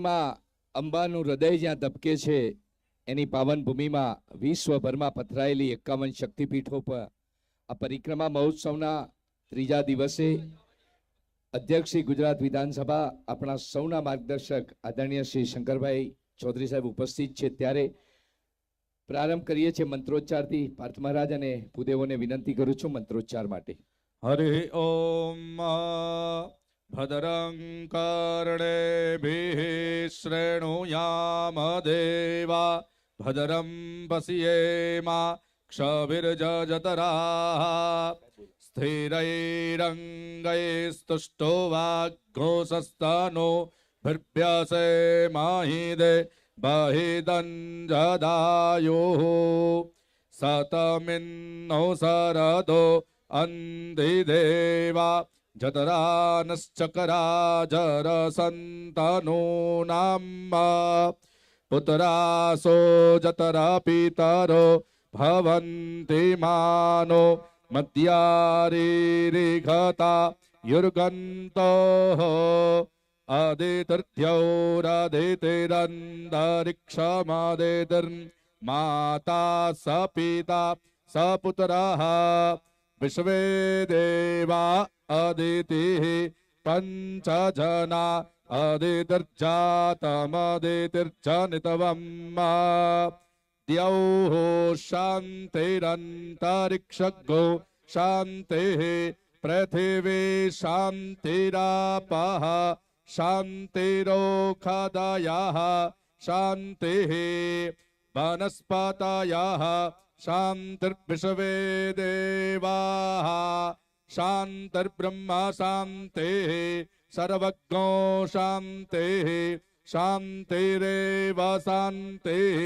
માં અંબાનું હૃદય જ્યાં ધબકે છે, એની પાવન ભૂમિમાં વિશ્વભરમાં પથરાયેલી એકાવન શક્તિપીઠો પર. આ પરિક્રમા મહોત્સવના ત્રીજા દિવસે અધ્યક્ષ ગુજરાત વિધાનસભા આપણા સૌના માર્ગદર્શક આદરણીય શ્રી શંકરભાઈ ચૌધરી સાહેબ ઉપસ્થિત છે. ત્યારે પ્રારંભ કરીએ છીએ મંત્રોચ્ચારથી. પાર્થ મહારાજ અને ભૂદેવોને વિનંતી કરું છું મંત્રોચ્ચાર માટે. હરે ઓમ भद्रं कर्णेभिः शृणुयाम देवा भद्रं पश्येमा क्षभिर्जतराः स्थिरैरङ्गैस्तुष्टो वाग्घोषस्तनो भृभ्यसे माहिदे बहिदञ्जदायोः सतमिन्नो सरदो अन्धिदेवा जतरानश्चकराजरसन्तनूनाम् पुत्रासो जतरा पितरो भवन्ति मानो। मद्यारीरिघता युर्गन्तोः अदितिर्द्यौरदितिरन्तरिक्षमदितिर्माता स पिता स विश्वे देवा अदितिः पञ्चजना अदितिर्जातमदितिर्जनितवम् द्यौः शान्तिरन्तरिक्षगो शान्तिः पृथिवी शान्तिरापः शान्तिरोखदयः शान्तिः वनस्पतयः शान्तिर्विश्वे देवाः शान्तिर्ब्रह्म शान्तिः सर्वज्ञो शान्तिः शान्तिरेव शान्तिः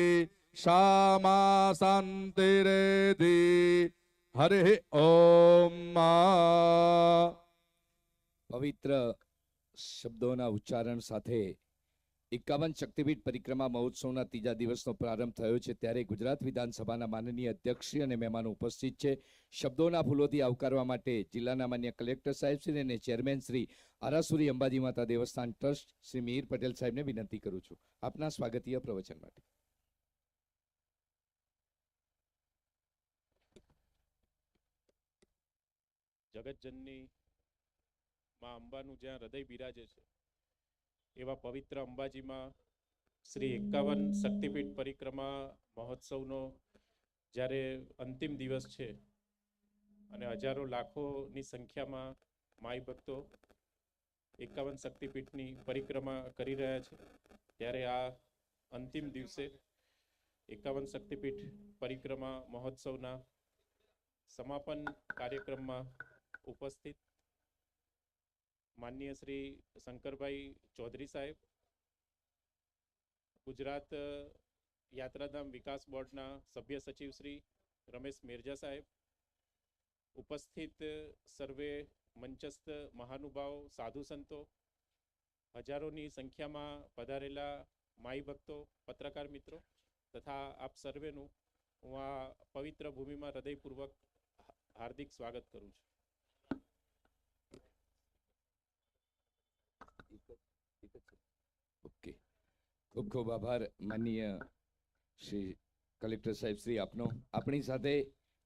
श्यामा शान्तिरेधि हरिः ॐ પવિત્ર શબ્દોના ઉચ્ચારણ સાથે એકાવન શક્તિપીઠ પરિક્રમા મહોત્સવના ત્રીજા દિવસનો પ્રારંભ થયો છે ત્યારે ગુજરાત વિધાનસભાના માનનીય અધ્યક્ષશ્રી અને મહેમાનો ઉપસ્થિત છે. શબ્દોના ફૂલોથી આવકારવા માટે જિલ્લાના માન્ય કલેક્ટર સાહેબશ્રી અને ચેરમેન શ્રી આરાસુરી અંબાજી માતા દેવસ્થાન ટ્રસ્ટ શ્રી મિહિર પટેલ સાહેબને વિનંતી કરું છું. આપના સ્વાગતીય પ્રવચન માટે. જગતજનની માં અંબાનું જ્યાં હૃદય બિરાજે છે એવા પવિત્ર અંબાજીમાં શ્રી એકાવન શક્તિપીઠ પરિક્રમા મહોત્સવનો જ્યારે અંતિમ દિવસ છે અને હજારો લાખોની સંખ્યામાં માઈ ભક્તો એકાવન શક્તિપીઠની પરિક્રમા કરી રહ્યા છે, ત્યારે આ અંતિમ દિવસે એકાવન શક્તિપીઠ પરિક્રમા મહોત્સવના સમાપન કાર્યક્રમમાં ઉપસ્થિત માનનીય શ્રી શંકરભાઈ ચૌધરી સાહેબ, ગુજરાત યાત્રાધામ વિકાસ બોર્ડના સભ્ય સચિવ શ્રી રમેશ મેરજા સાહેબ, ઉપસ્થિત સર્વે મંચસ્થ મહાનુભાવ સાધુ સંતો, હજારોની સંખ્યામાં પધારેલા માઈ ભક્તો, પત્રકાર મિત્રો તથા આપ સર્વેનું હું આ પવિત્ર ભૂમિમાં હૃદયપૂર્વક હાર્દિક સ્વાગત કરું છું. ઓકે. ખૂબ ખૂબ આભાર. માનનીય શ્રી કલેક્ટર સાહેબ, શ્રી આપનો. આપણી સાથે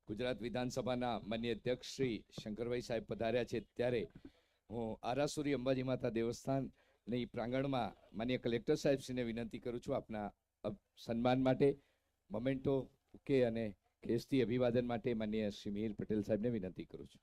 ગુજરાત વિધાનસભાના માન્ય અધ્યક્ષ શ્રી શંકરભાઈ સાહેબ પધાર્યા છે. ત્યારે હું આરાસુરી અંબાજી માતા દેવસ્થાનની પ્રાંગણમાં માન્ય કલેક્ટર સાહેબ શ્રીને વિનંતી કરું છું આપના સન્માન માટે, મોમેન્ટો કે અને ખેસથી અભિવાદન માટે માન્ય શ્રી મિહિર પટેલ સાહેબને વિનંતી કરું છું.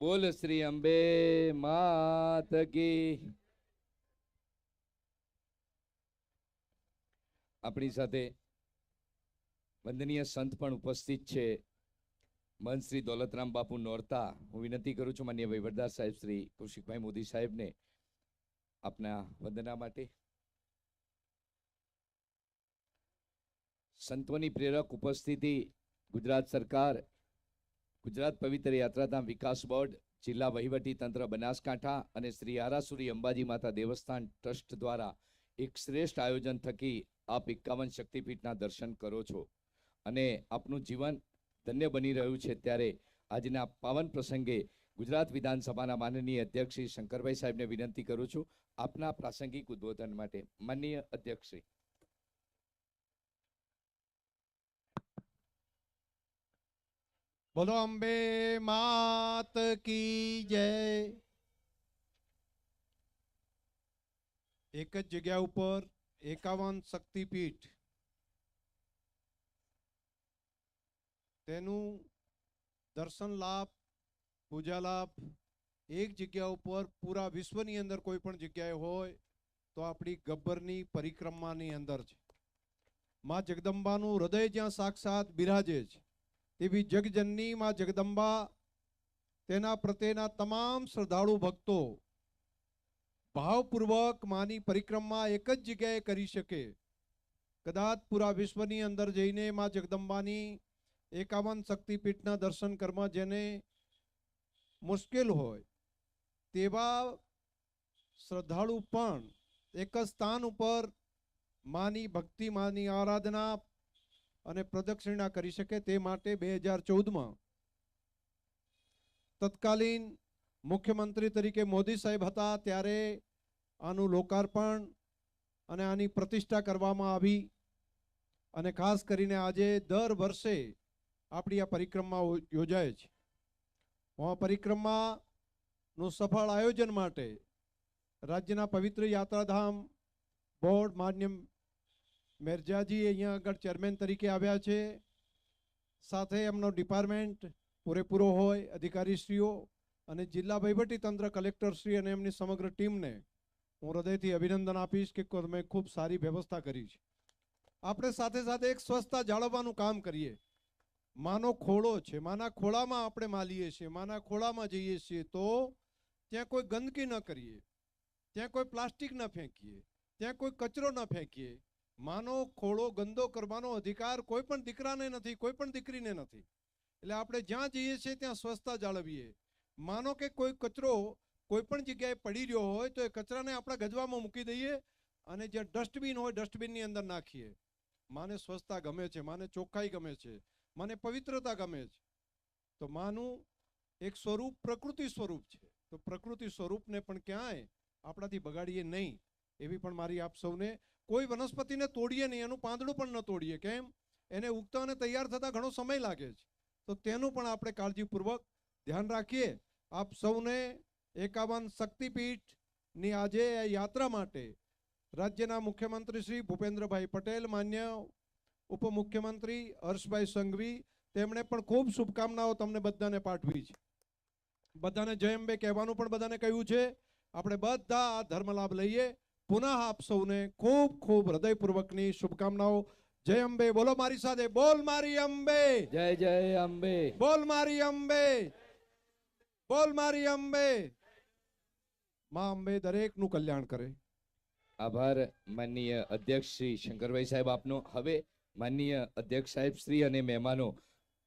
બોલ શ્રી અંબે માત કી આપણી સાથે વંદનીય સંત પણ ઉપસ્થિત છે. મન શ્રી દોલતરામ બાપુ નોરતા. હું વિનંતી કરું છું માન્ય વહીવટદાર સાહેબ શ્રી કૌશિકભાઈ મોદી સાહેબને આપના વંદના માટે. સંતોની પ્રેરક ઉપસ્થિતિ ગુજરાત સરકાર ગુજરાત પવિત્ર યાત્રાધામ વિકાસ બોર્ડ, જિલ્લા વહીવટી તંત્ર બનાસકાંઠા અને શ્રી આરાસુરી અંબાજી માતા દેવસ્થાન ટ્રસ્ટ દ્વારા એક શ્રેષ્ઠ આયોજન થકી આપ એકાવન શક્તિપીઠના દર્શન કરો છો. અને આપનું જીવન ધન્ય બની રહ્યું છે ત્યારે આજના પાવન પ્રસંગે ગુજરાત વિધાનસભાના માનનીય અધ્યક્ષ શ્રી શંકરભાઈ સાહેબને વિનંતી કરું છું. આપના પ્રાસંગિક ઉદ્બોધન માટે માનનીય અધ્યક્ષ બોલો અંબે માત કી જય. એક જ જગ્યા ઉપર એકાવન શક્તિપીઠ. તેનું દર્શન લાભ, પૂજા લાભ એક જગ્યા ઉપર પૂરા વિશ્વની અંદર કોઈ પણ જગ્યાએ હોય તો આપણી ગબ્બરની પરિક્રમાની અંદર છે. માં જગદંબાનું હૃદય જ્યાં સાક્ષાત બિરાજે છે. તેવી જગજનની માં જગદંબા, તેના પ્રત્યેના તમામ શ્રદ્ધાળુ ભક્તો ભાવપૂર્વક માની પરિક્રમા એક જ જગ્યાએ કરી શકે. કદાચ પૂરા વિશ્વની અંદર જઈને માં જગદંબાની એકાવન શક્તિપીઠના દર્શન કરવા જેને મુશ્કેલ હોય, તેવા શ્રદ્ધાળુ પણ એક જ સ્થાન ઉપર માની ભક્તિ, માની આરાધના અને પ્રદક્ષિણા કરી શકે તે માટે બે હજાર ચૌદમાં તત્કાલીન મુખ્યમંત્રી તરીકે મોદી સાહેબ હતા ત્યારે આનું લોકાર્પણ અને આની પ્રતિષ્ઠા કરવામાં આવી. અને ખાસ કરીને આજે દર વર્ષે આપણી આ પરિક્રમા યોજાય છે. હું પરિક્રમાનું સફળ આયોજન માટે રાજ્યના પવિત્ર યાત્રાધામ બોર્ડ માન્ય મેરજાજી અહીંયા આગળ ચેરમેન તરીકે આવ્યા છે. સાથે એમનો ડિપાર્ટમેન્ટ પૂરેપૂરો હોય, અધિકારીશ્રીઓ અને જિલ્લા વહીવટી તંત્ર કલેક્ટરશ્રી અને એમની સમગ્ર ટીમને હું હૃદયથી અભિનંદન આપીશ કે તમે ખૂબ સારી વ્યવસ્થા કરી છે. આપણે સાથે સાથે એક સ્વચ્છતા જાળવવાનું કામ કરીએ. માનો ખોળો છે, માના ખોળામાં આપણે માલીએ છીએ, માના ખોળામાં જઈએ છીએ તો ત્યાં કોઈ ગંદકી ન કરીએ, ત્યાં કોઈ પ્લાસ્ટિક ન ફેંકીએ, ત્યાં કોઈ કચરો ન ફેંકીએ માનો, ખોળો, ગંદો કરવાનો અધિકાર કોઈ પણ દીકરાને નથી, કોઈ પણ દીકરીને નથી. એટલે આપણે જ્યાં જઈએ છીએ ત્યાં સ્વચ્છતા જાળવીએ. માનો કે કોઈ કચરો કોઈ પણ જગ્યાએ પડી રહ્યો હોય તો એ કચરાને આપણા ગજવામાં મૂકી દઈએ અને જે ડસ્ટબિન હોય ડસ્ટબિનની અંદર નાખીએ. માને સ્વચ્છતા ગમે છે, માને ચોખ્ખાઈ ગમે છે, મને પવિત્રતા ગમે છે. તો માનું, એક સ્વરૂપ પ્રકૃતિ સ્વરૂપ છે. તો પ્રકૃતિ સ્વરૂપને પણ ક્યાંય આપણાથી બગાડીએ નહીં. એવી પણ મારી આપ સૌને કોઈ વનસ્પતિને તોડીએ નહીં, એનું પાંદડું પણ ન તોડીએ, કેમ? એને ઉગતા અને તૈયાર થતા ઘણો સમય લાગે છે. તો તેનું પણ આપણે કાળજીપૂર્વક ધ્યાન રાખીએ. આપ સૌને એકાવન શક્તિપીઠની આજે યાત્રા માટે રાજ્યના મુખ્યમંત્રી શ્રી ભૂપેન્દ્રભાઈ પટેલ, માન્ય ઉપમુખ્યમંત્રી હર્ષભાઈ સંઘવી, તેમણે પણ ખૂબ શુભકામનાઓ તમને બધાને પાઠવી છે. બધાને જય અંબે કહેવાનું પણ બધાને કહ્યું છે. આપણે બધા આ ધર્મ લાભ લઈએ. પુનઃ આપ સૌને ખૂબ ખૂબ હૃદયપૂર્વકની શુભકામનાઓ. જય અંબે. બોલો મારી સાથે. બોલ મારી અંબે. જય જય અંબે. બોલ મારી અંબે. બોલ મારી અંબે. માં અંબે દરેકનું કલ્યાણ કરે. આભાર માનનીય અધ્યક્ષ શ્રી શંકરભાઈ સાહેબ આપનો. હવે માનનીય અધ્યક્ષ સાહેબ શ્રી અને મહેમાનો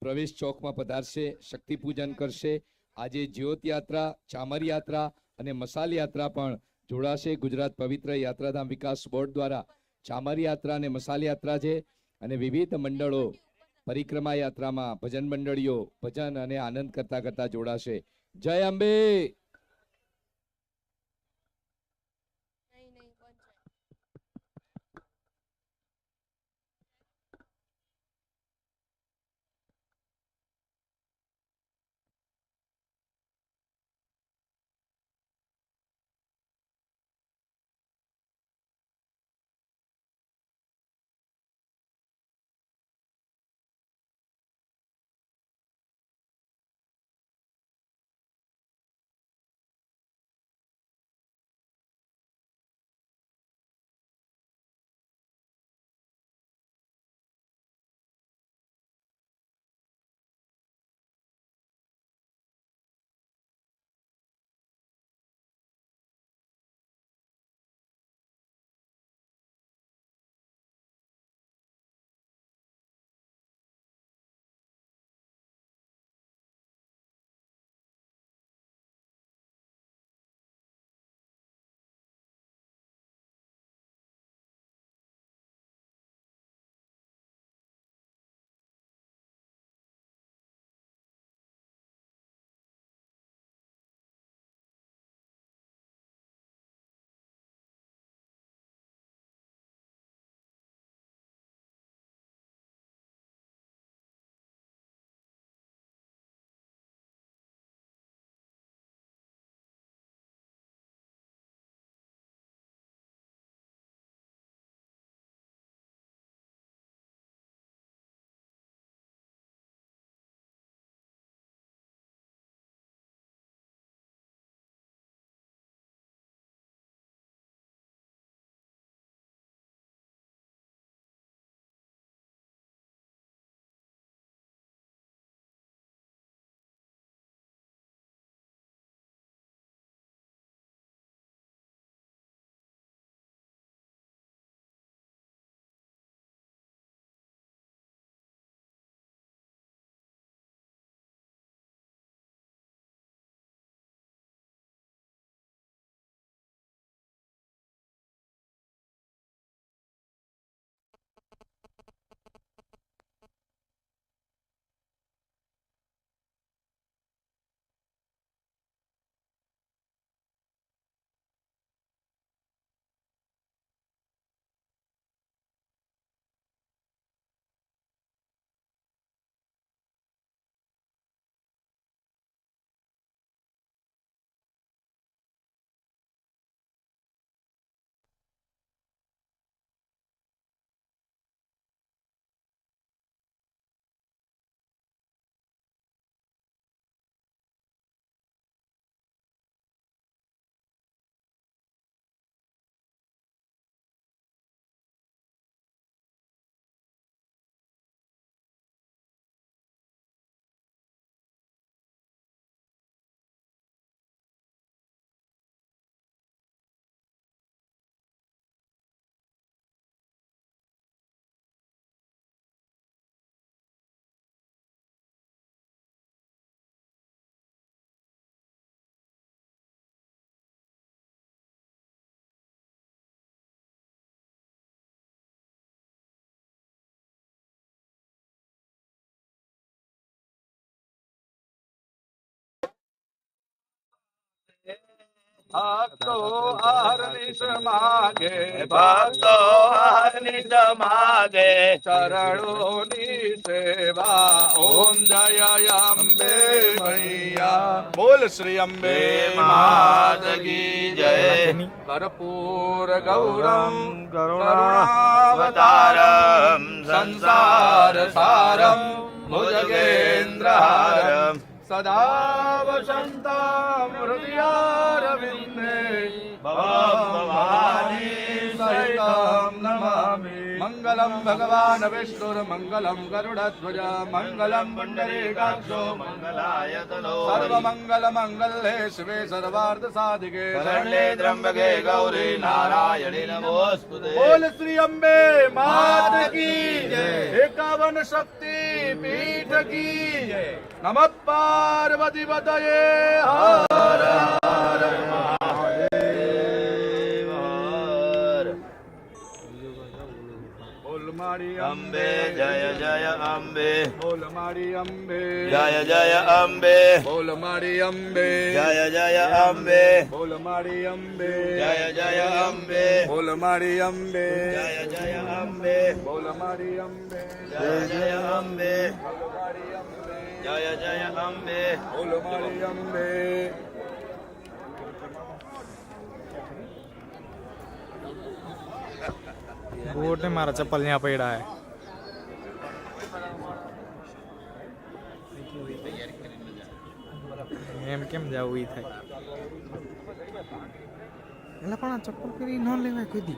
પ્રવેશ ચોકમાં પધારશે શક્તિ પૂજન કરશે. આજે જ્યોત યાત્રા ચામર યાત્રા અને મસાલ યાત્રા પણ જોડાશે. ગુજરાત પવિત્ર યાત્રાધામ વિકાસ બોર્ડ દ્વારા ચામર યાત્રા અને મસાલ યાત્રા છે અને વિવિધ મંડળો પરિક્રમા યાત્રામાં ભજન મંડળીઓ ભજન અને આનંદ કરતા કરતા જોડાશે. જય અંબે! ભક્તો અહર્નિશ માગે ભક્તો હર્નિશ માગે ચરણોની સેવા ઓમ જય અંબે મૈયા. બોલ શ્રી અંબે માદગી જય. કર્પૂર ગૌરમ કરુણાવતારમ સંસાર સારમ ભુજગેન્દ્રહારમ. સદા વસંતમ હૃદયારવિંદે ભવાની સહિતમ નમામિ મંગલમ ભગવાન વિષ્ણુર્મંગલમ ગરુડધ્વજ મંગલમ પુંડરીકાક્ષો મંગલાય તનો સર્વમંગલ મંગલે શિવે સર્વાર્થ સાધિકે શરણે ત્રંબકે ગૌરી નારાયણી નમોસ્તુતે બોલ શ્રી અંબે માત કી જય એકાવન શક્તિ પીઠ કી અંબે જય જય અંબે બોલ મારી અંબે જય જય અંબે બોલ મારી અંબે જય જય અંબે બોલ મારી અંબે જય જય અંબે બોલ મારી અંબે જય જય અંબે બોલ મારી અંબે જય જય અંબે બોલ મારી અંબે જય જય અંબે બોલ મારી અંબે બૂટ ને મારા ચપ્પલ ત્યાં પડ્યા હે એમ કેમ જાવું એ થાય? એટલે પણ આ ચપ્પલ કરી ન લેવાય કોઈ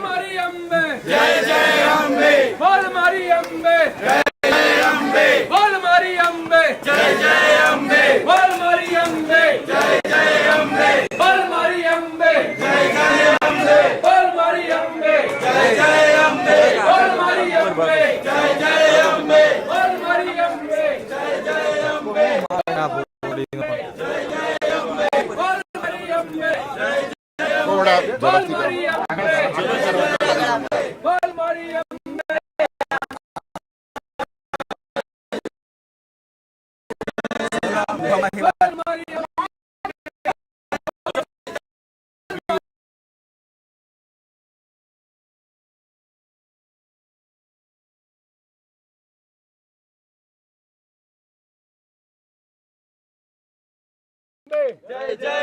બોલ મારી અંબે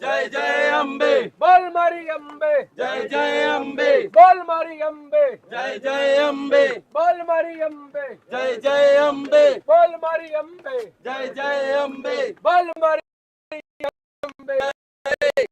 જય જય અંબે બોલ મારી અંબે જય જય અંબે બોલ મારી અંબે જય જય અંબે બોલ મારી અંબે જય જય અંબે બોલ મારી અંબે જય જય અંબે બોલ મારી અંબે જય જય અંબે